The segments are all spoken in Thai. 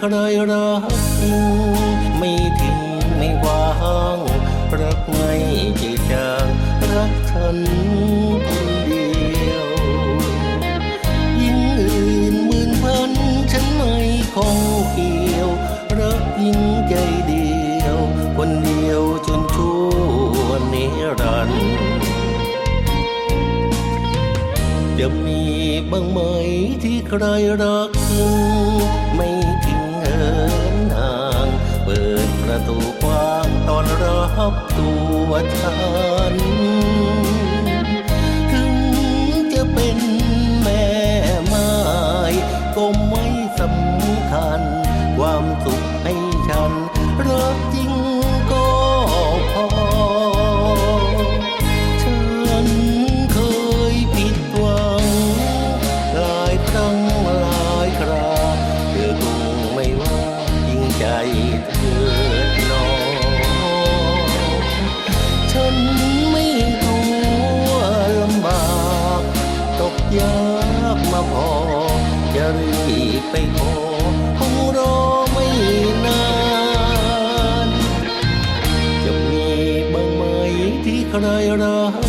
รักไม่ทิ้งไม่วางรักไม่จจางรักฉันคนเดียวยิ่งอื่นหมื่นพันฉันไม่คงเกี่ยว รักยิ่งใจเดียว คนเดียวจนชั่วนิรันดร์จะมีบ้างไหมที่ใครรัก ไม่ทิ้ง นห่าง เปิดประตูกว้างตอนรับตัวฉัน ใจเธอหนอฉันไม่กลัวลำบากตกยากมาพอ จะรีบไปขอคงรอไม่นาน จะมีบ้างไหมที่ใครรัก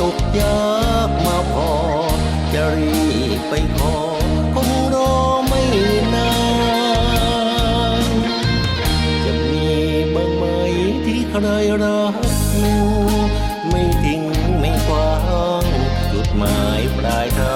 ตกยากมาพอ จะรีบไปขอคงรอไม่นานจะมีบ้างไหมที่ใครรักหนูไม่ทิ้งไม่คว้างจุดหมายปลายทาง